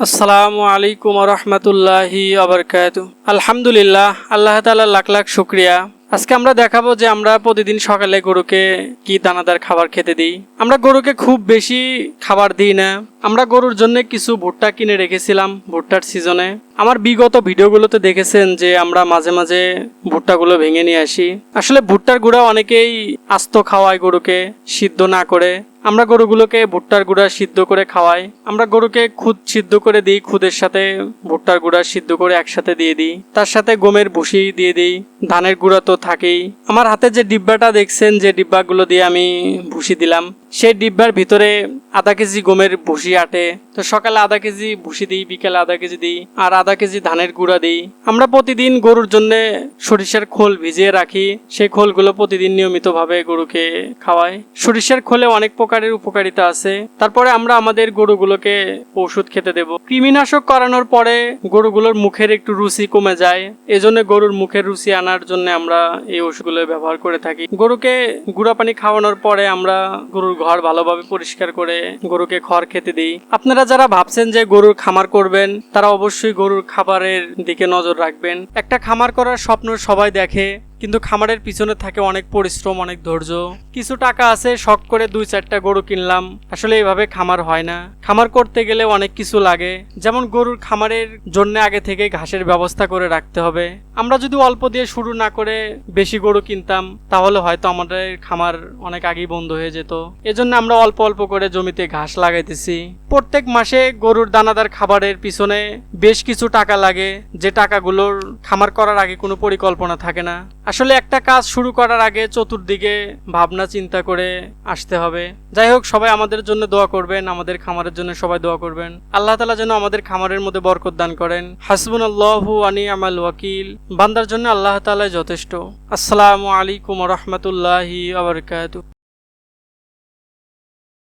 আসসালামু আলাইকুম রহমতুল্লাহি আবরকাত আলহামদুলিল্লাহ, আল্লাহ তালা লাখ লাখ শুক্রিয়া। আজকে আমরা দেখাবো যে আমরা প্রতিদিন সকালে গরুকে কি দানাদার খাবার খেতে দিই। আমরা গরুকে খুব বেশি খাবার দিই না। আমরা গরুর জন্য কিছু ভুট্টা কিনে রেখেছিলাম ভুট্টার সিজনে। আমার বিগত ভিডিওগুলোতে দেখেছেন যে আমরা মাঝে মাঝে ভুট্টাগুলো ভেঙে নিয়ে আসি। আসলে ভুট্টার গুঁড়া অনেকেই আস্ত খাওয়ায় গরুকে, সিদ্ধ না করে। আমরা গরুগুলোকে ভুট্টার গুঁড়া সিদ্ধ করে খাওয়াই। আমরা গরুকে খুদ সিদ্ধ করে দিই, খুদের সাথে ভুট্টার গুঁড়া সিদ্ধ করে একসাথে দিয়ে দিই। তার সাথে গমের ভুসি দিয়ে দিই, ধানের গুঁড়া তো থাকেই। আমার হাতে যে ডিব্বাটা দেখছেন, যে ডিব্বাগুলো দিয়ে আমি ভুসি দিলাম। সেই ডিব্বার ভিতরে আধা কেজি গমের ভুসি আটে। তো সকালে আধা কেজি ভুসি দিই, বিকেলে আধা কেজি দিই, আর আধা কেজি ধানের গুঁড়া দিই। আমরা প্রতিদিন গরুর জন্য সরিষার খোল ভিজিয়ে রাখি। সেই খোলগুলো প্রতিদিন নিয়মিতভাবে গরুকে খাওয়াই। সরিষার খোলে অনেক প্রকারের উপকারিতা আছে। তারপরে আমরা আমাদের গরুগুলোকে ওষুধ খেতে দেব। কৃমিনাশক করানোর পরে গরুগুলোর মুখের একটু রুচি কমে যায়। এজন্য গরুর মুখের রুচি আনার জন্য আমরা এই ওষুধগুলো ব্যবহার করে থাকি। গরুকে গুঁড়া পানি খাওয়ানোর পরে আমরা গরুর ঘর ভালোভাবে পরিষ্কার করে গরুকে খড় খেতে দিই। আপনারা যারা ভাবছেন যে গরুর খামার করবেন, তারা অবশ্যই গরুর খাবারের দিকে নজর রাখবেন। একটা খামার করার স্বপ্ন সবাই দেখে। কিন্তু খামারের পিছনে থাকে অনেক পরিশ্রম, অনেক ধৈর্য। কিছু টাকা আছে, শখ করে দুই চারটা গরু কিনলাম। আসলে এইভাবে খামার হয় না। খামার করতে গেলে অনেক কিছু লাগে। যেমন গরুর খামারের জন্য আগে থেকে ঘাসের ব্যবস্থা করে রাখতে হবে। আমরা যদি অল্প দিয়ে শুরু না করে বেশি গরু কিনতাম, তাহলে হয়তো আমাদের খামার অনেক আগেই বন্ধ হয়ে যেত। এজন্য আমরা অল্প অল্প করে জমিতে ঘাস লাগাইতেছি। প্রত্যেক মাসে গরুর দানাদার খাবারের পিছনে বেশ কিছু টাকা লাগে। যে টাকাগুলোর খামার করার আগে কোনো পরিকল্পনা থাকে না। আসলে একটা কাজ শুরু করার আগে চতুর্দিকে ভাবনা, চিন্তা করে আসতে হবে। যাই হোক, সবাই আমাদের জন্য দোয়া করবেন, আমাদের খামারের জন্য সবাই দোয়া করবেন। আল্লাহ তালা যেন আমাদের খামারের মধ্যে বরকত দান করেন। হাসবুন আল্লাহু আনি আমাল ওয়াকিল। বান্দার জন্য আল্লাহ তালাই যথেষ্ট। আসসালামু আলাইকুম রহমতুল্লাহি আবরকাত